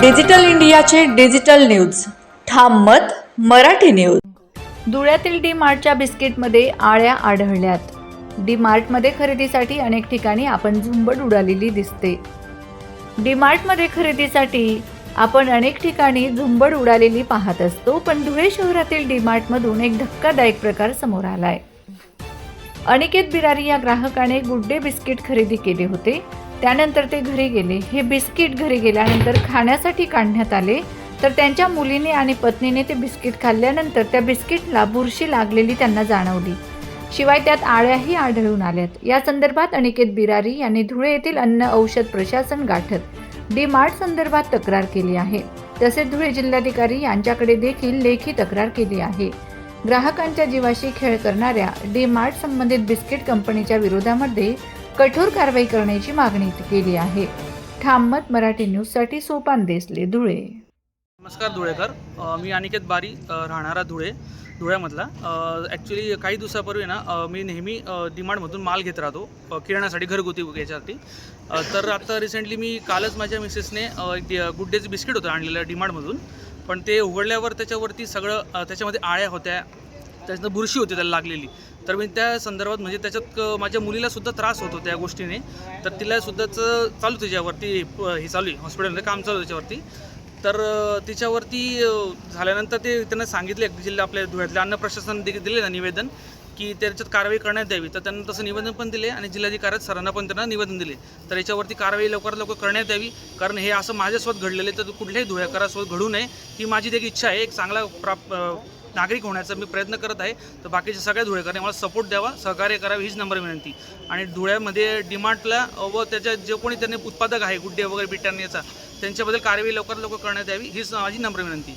Digital इंडियाचे digital news. Tham Mat Marathi news. धुळ्यातील D मार्टच्या बिस्किटमध्ये आळ्या आढळल्यात. डी मार्टमध्ये खरेदीसाठी अनेक ठिकाणी आपण झुंबड उडालेली दिसते. डी मार्टमध्ये खरेदीसाठी आपण अनेक ठिकाणी झुंबड उडालेली पाहत असतो पण धुळे शहरातील डी मार्टमधून एक धक्कादायक प्रकार समोर आलाय. अनिकेत बिरारी या ग्राहकाने गुड्डे बिस्किट खरेदी केले होते. त्यानंतर ते घरी गेले. हे बिस्किट घरी गेल्यानंतर खाण्यासाठी काढण्यात आले. तर त्यांच्या मुलीने आणि पत्नीने ते बिस्किट खाल्ल्यानंतर त्या बिस्किटला बुरशी लागलेली त्यांना जाणवली. शिवाय त्यात आळ्याही आढळून आल्यात. या संदर्भात अनिकेत बिरारी यांनी धुळे येथील अन्न औषध प्रशासन गाठत डी मार्ट संदर्भात तक्रार केली आहे. तसेच धुळे जिल्हाधिकारी यांच्याकडे देखील लेखी तक्रार केली आहे. ग्राहकांच्या जीवाशी खेळ करणाऱ्या डी मार्ट संबंधित बिस्किट कंपनीच्या विरोधामध्ये कठोर कारवाई करण्याची मागणी केली आहे. ठाममत मराठी न्यूजसाठी सोपान देसले धुळे. नमस्कार धुळेकर. मी अनिकेत बारी राहणारा धुळे धुळ्यामधला. ॲक्च्युली काही दिवसापूर्वी ना मी नेहमी डिमांडमधून माल घेत राहतो किराणासाठी घरगुती याच्यासाठी तर आता रिसेंटली मी कालच माझ्या मिसेसने एक गुड डेज बिस्किट होतं आणलेलं डिमांडमधून पण ते उघडल्यावर त्याच्यावरती सगळं त्याच्यामध्ये आळ्या होत्या. त्याच्यानं बुरशी होती त्याला लागलेली. तर मी त्या संदर्भात म्हणजे त्याच्यात माझ्या मुलीला सुद्धा त्रास होतो त्या गोष्टीने. तर तिला सुद्धाच चालू त्याच्यावरती हे चालू आहे हॉस्पिटलमध्ये काम चालू आहे त्याच्यावरती तर तिच्यावरती झाल्यानंतर ते त्यांना सांगितले जिल्हा आपल्या धुळ्यातल्या अन्न प्रशासन दि- दिले ना निवेदन. की त्याच्यात कारवाई करण्यात यावी. तर त्यांना तसं निवेदन पण दिले आणि जिल्हाधिकारी सरांना पण त्यांना निवेदन दिले. तर याच्यावरती कारवाई लवकरात लवकर करण्यात यावी. कारण हे असं माझ्यासोबत घडलेलं आहे तर कुठल्याही धुळ्याकरासोबत घडू नये. ही माझी देखील इच्छा आहे एक चांगला प्राप नागरिक होण्याचा मी प्रयत्न करत आहे. तर बाकीच्या सगळ्या धुळेकरांनी मला सपोर्ट द्यावा सहकार्य करावे हीच नंबर विनंती. आणि धुळ्यामध्ये डिमांडला व त्याच्या जे कोणी त्यांनी उत्पादक आहे गुड्डे वगैरे बिटाण्याचा त्यांच्याबद्दल कारवाई लवकरात लवकर करण्यात यावी हीच माझी नम्र विनंती.